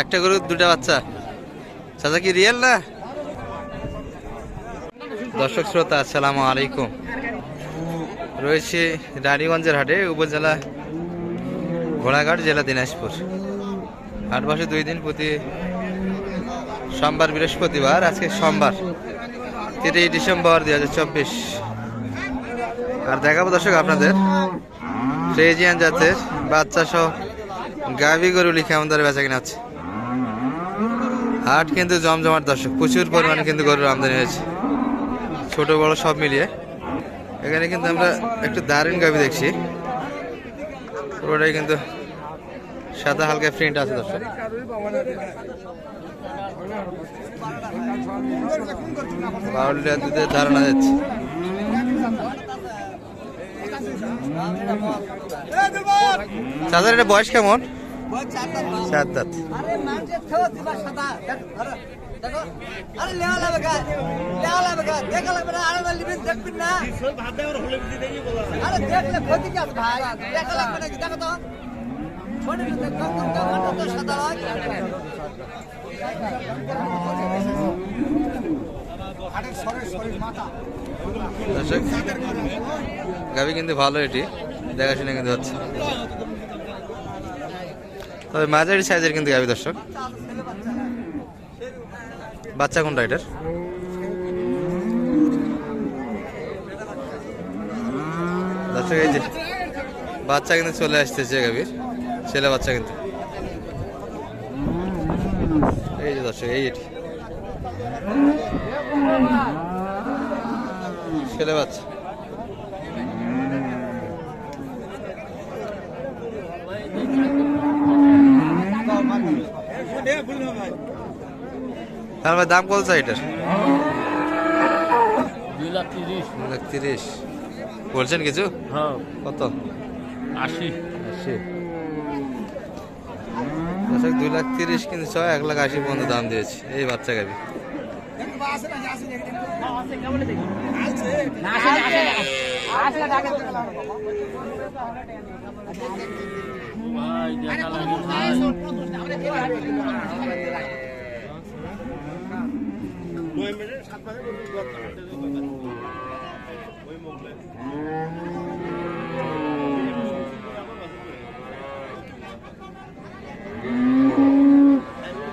একটা গরু দুটা বাচ্চা। চাচা কি রিয়েল না? দর্শক শ্রোতা, আসসালামু আলাইকুম। রয়েছে রানীগঞ্জের হাটে, উপজেলা ঘোড়াঘাট, জেলা দিনাজপুর। হাট বসে দুই দিন প্রতি সোমবার, বৃহস্পতিবার, আজকে সোমবার, তিরিশ ডিসেম্বর দুই হাজার চব্বিশ। আর দেখাবো দর্শক আপনাদের, ফ্রেজিয়ান জাতের বাচ্চা সহ গাভি গরু লিখে আমাদের বেচা কিনা হচ্ছে। হাট কিন্তু জমজমাট দর্শক, প্রচুর পরিমাণে কিন্তু গরুর আমদানি হয়েছে। ছোট, বড় সব মিলিয়ে। এখানে কিন্তু আমরা একটু দারুণ গাভি দেখছি। পুরোটাই কিন্তু সাদা, হালকা প্রিন্ট আছে দর্শক। লিটার দুধের ধারণা যাচ্ছে চাচার, এটা বয়স কেমন? চার দাঁত। আরে মাঝে থেও দিবা সাদা। আরে দেখো। আরে লেওয়া লাগবে গা লেওয়া লাগবে গা। দেখা লাগবে না আরে লিবিন দেখবিন না। আরে দেখলে ক্ষতি কি আছে ভাই? দেখা লাগবে নাকি? দেখো তো। ছোট দেখো তো তো সাদা দর্শক গাভি কিন্তু ভালো এটি। দেখাশোনা কিন্তু হচ্ছে। তবে মাঝারি সাইজের কিন্তু গাবি দর্শক। বাচ্চা কোনটা এটার? দর্শক, এই যে বাচ্চা কিন্তু চলে আসতেছে গাভীর ছেলে বাচ্চা কিন্তু। এই যে দর্শক, এই এটি। ছেলে বাচ্চা। তার ভাই দাম কত চাই এটার? দুই লাখ তিরিশ। দুই লাখ তিরিশ। বলছেন কিছু? হ্যাঁ। কত? আশি। আশি। দুই লাখ তিরিশ কিন্তু ছয় এক লাখ আশি পর্যন্ত দাম দিয়েছে। এই বাচ্চা ভাই।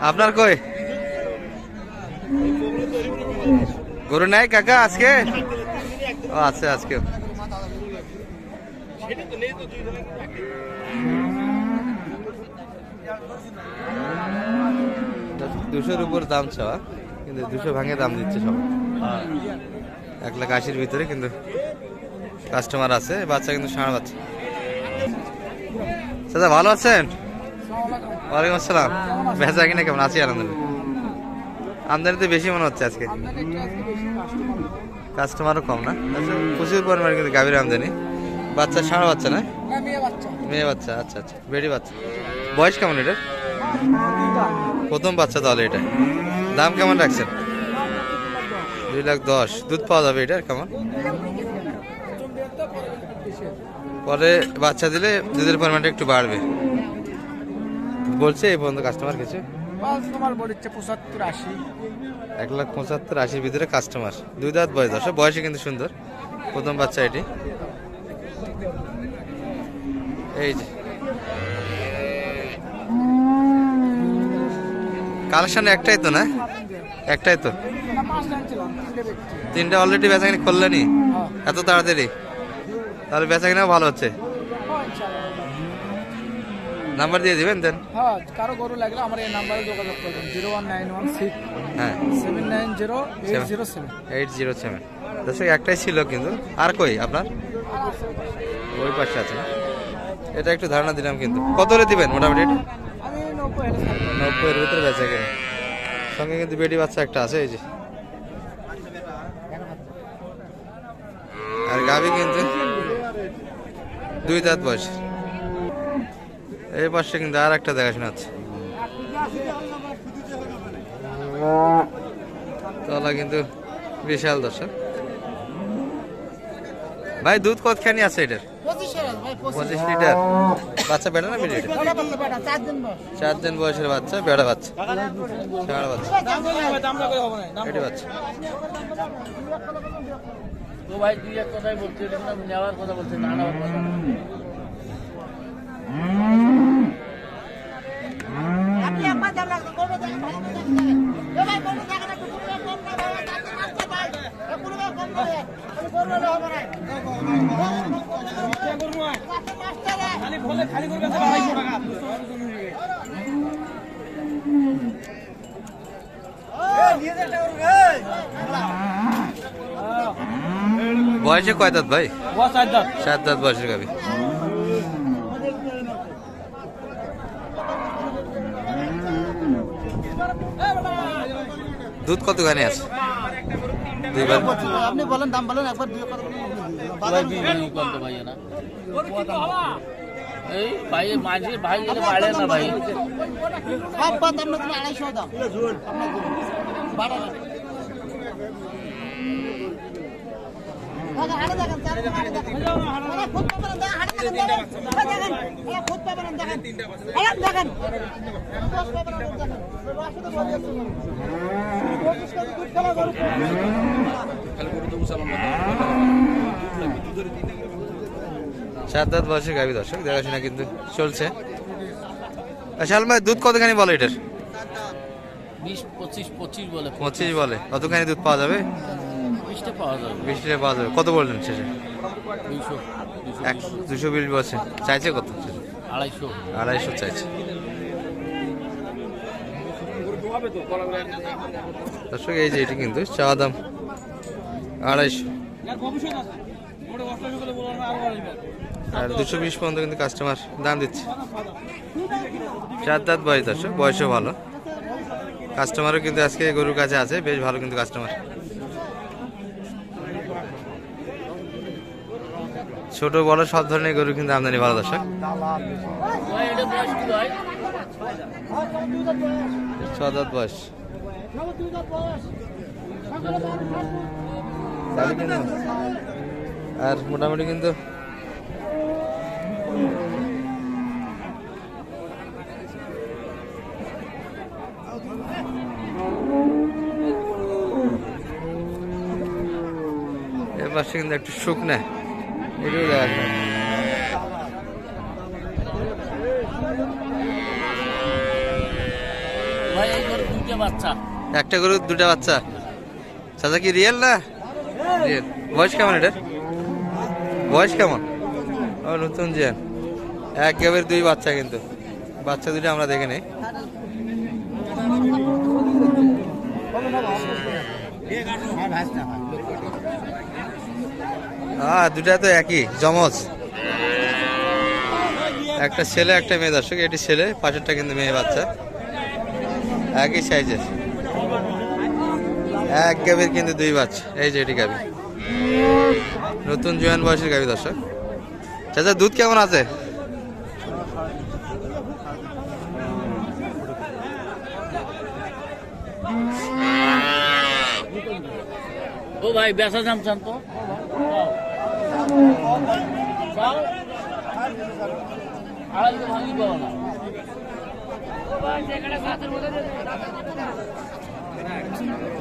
আপনার কই? গরু নাই কাকা আজকে? ও আছে আজকে দুশোর উপর দাম চাওয়া কিন্তু দুশো ভাঙে দাম দিচ্ছে সব এক লাখ আশির ভিতরে কিন্তু কাস্টমার আছে, বাচ্চা কিন্তু ষাঁড় বাচ্চা। দাদা ভালো আছেন? ওয়ালাইকুম আসসালাম। বেচা কিনা কেমন? আছি, আলহামদুলিল্লাহ। আমদানি তো বেশি মনে হচ্ছে আজকে। কাস্টমারও কম না? আচ্ছা প্রচুর পরিমাণে কিন্তু গাভীর আমদানি। বাচ্চা ষাঁড় বাচ্চা না? মেয়ে বাচ্চা আচ্ছা আচ্ছা। বেডি বাচ্চা। বয়স কেমন এটার? প্রথম বাচ্চা তাহলে এটা। দাম কেমন রাখছেন? দুই লাখ দশ। দুধ পাওয়া যাবে এটার কেমন? পরে বাচ্চা দিলে দুধের পরিমাণটা একটু বাড়বে। বলছে এই পর্যন্ত কাস্টমার কিছু? এক লাখ পঁচাত্তর আশির ভিতরে কাস্টমার দুই দাঁত বয়স দশ বয়সে কিন্তু সুন্দর। প্রথম বাচ্চা এটি। এই যে কালেকশন একটাই তো না? একটাই তো? তিনটা অলরেডি বেচাকিনি করলেনি? এত তাড়াতাড়ি? তাহলে বেচাকিনাও ভালো হচ্ছে। নাম্বার দিয়ে দিবেন দেন হ্যাঁ কারও গরু লাগলে আমার এই নাম্বারে যোগাযোগ করবেন। Zero one nine one six হ্যাঁ। Seven nine zero eight zero seven eight zero seven দর্শক একটাই ছিল কিন্তু। আর কই আপনার? ওই পাশে। আছে এটা একটু ধারণা দিলাম কিন্তু। কত করে দিবেন মোটামুটি নব্বইয়ের ভিতরে বেচা সঙ্গে কিন্তু বেডি বাচ্চা একটা আছে এই যে আর গাবি কিন্তু দুই দাঁত বয়স। এই পাশে কিন্তু আর একটা দেখাশোনা আছে তলা কিন্তু বিশাল দর্শক। ভাই, দুধ কতখানি আছে এটার? পঁচিশ লিটার। বাচ্চা বেড়া না মিডিয়েট চার দিন বয়সের বাচ্চা, বেড়া বাচ্চা। বাচ্চা। এটি বাচ্চা। ভাই, দুই এক কথাই বলছে নেওয়ার কথা বলছে না নেওয়ার কথা না। আপনি আমার দাম রাখবেন কোনো দাম রাখবেন এ ভাই কোনো টাকা না কোনো কম না ভাই তাতে মাছটা ভাই এ কোনো কম করে আমি করব না হবে না তাতে মাছটা রে খালি বলে খালি করে কাছে 250 টাকা এ নিয়ে যা টাকা রে বয়সে কয় দাঁত ভাই? সাত দাঁত বয়সের গাবি দুধ কতখানি আছে? আপনি বলেন দাম বলেন একবার এই ভাই মাঝে ভাই গেলে বাড়ে না ভাই। সব পাত আপনার আড়াইশো দাম। সাত দাঁত বয়সের গাবি দর্শক দেখাশোনা কিন্তু চলছে। শাল ভাই দুধ কতখানি বলো এটার? পঁচিশ বলে। কতখানি দুধ পাওয়া যাবে? বিশটা পাওয়া যাবে। কত বললেন শেষে? দুশো বিশ বলছে। চাইছে কত? আড়াইশো। আড়াইশো চাইছে। দর্শক এই যে এটি কিন্তু চাওয়া দাম। আড়াইশো। আর দুশো বিশ পর্যন্ত কিন্তু কাস্টমার দাম দিচ্ছে। চার দাঁত বয়স দর্শক বয়সও ভালো। কাস্টমারও কিন্তু আজকে গরুর কাছে আছে, বেশ ভালো কিন্তু কাস্টমার ছোট বড় সব ধরনের গরু কিন্তু আমদানি, ভালো দর্শক। বয়স। আর মোটামুটি কিন্তু পাশে কিন্তু একটু শুকনা এটাও দেখা একটা গরু দুটা বাচ্চা। চাচা কি রিয়েল না? রিয়েল বয়স কেমন এটার? বয়স কেমন? ও নতুন জেন এক গ্যাবের দুই বাচ্চা কিন্তু। বাচ্চা দুটো আমরা দেখে নেই। হ্যাঁ দুটা তো একই, জমজ। একটা ছেলে, একটা মেয়ে দর্শক, এটি ছেলে, পাশেরটা কিন্তু মেয়ে বাচ্চা। একই সাইজের। এক গাবির কিন্তু দুই বাচ্চা। এই যে এটি গাবি নতুন জোয়ান বয়সের গাবি দর্শক। চাচা, দুধ কেমন আছে? ও ভাই, বেচা দাম তো? চাও? আড়াইশো ভাঙি পাবো না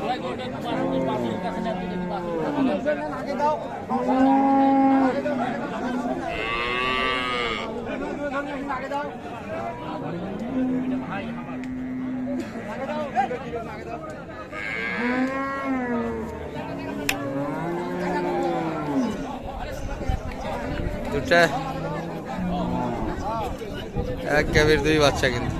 ভাই, গোটা একটু পাঁচশো, পাঁচশোর কাছে নেন তো দেখি, পাঁচশোর কাছে নেন। দুটা। এক ক্যাবের দুই বাচ্চা কিন্তু।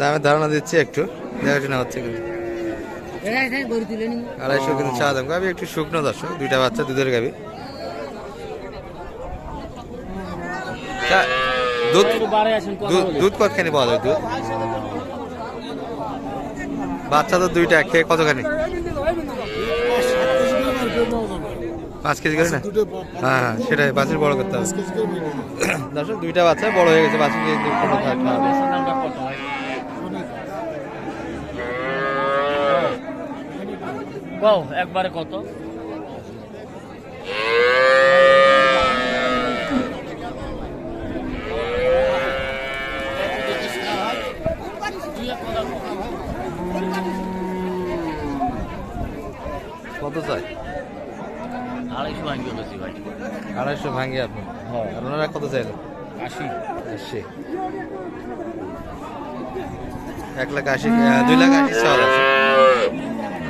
কার সাথে কথা কম ভাই এক কেবি দুই বাচ্চা দামে ধারণা দিচ্ছি একটু। দেখাশোনা হচ্ছে কিন্তু। আড়াইশো কিন্তু চা দাম। গাবি একটু শুকনো দর্শক, দুইটা বাচ্চা, দুধের গাবি দুধ দুধ কতখানি পাওয়া যায় দুধ? বাচ্চা তো দুইটা, খেয়ে কতখানি? পাঁচ কেজি করে না? হ্যাঁ হ্যাঁ সেটাই, বাছুর বড় করতে হবে। দর্শক, দুইটা বাচ্চা, বড় হয়ে গেছে, বাছুর কেজি দুধ কোনো থাকতে হবে বেচার দামটা কত ভাই কও একবারে কত? কত চাই? আড়াইশো ভাঙ্গি গেছি ভাই। আড়াইশো ভাঙি আপনি। আর ওনারা কত চাইলেন? আশি। আশি। এক লাখ আশি দুই লাখ আশি চাওয়া আছে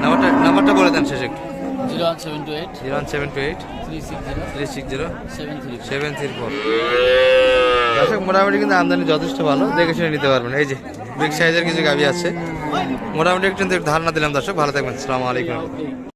নাম্বারটা নাম্বারটা বলে দেন শেষে একটু। Zero one seven two eight zero one seven two eight three six zero three six zero seven three seven three four দর্শক মোটামুটি কিন্তু আমদানি যথেষ্ট ভালো। দেখে শুনে নিতে পারবেন। এই যে বিগ সাইজের কিছু গাবি আছে। মোটামুটি একটু ধারণা দিলাম দর্শক। ভালো থাকবেন। সালামালাইকুম আলাইকুম।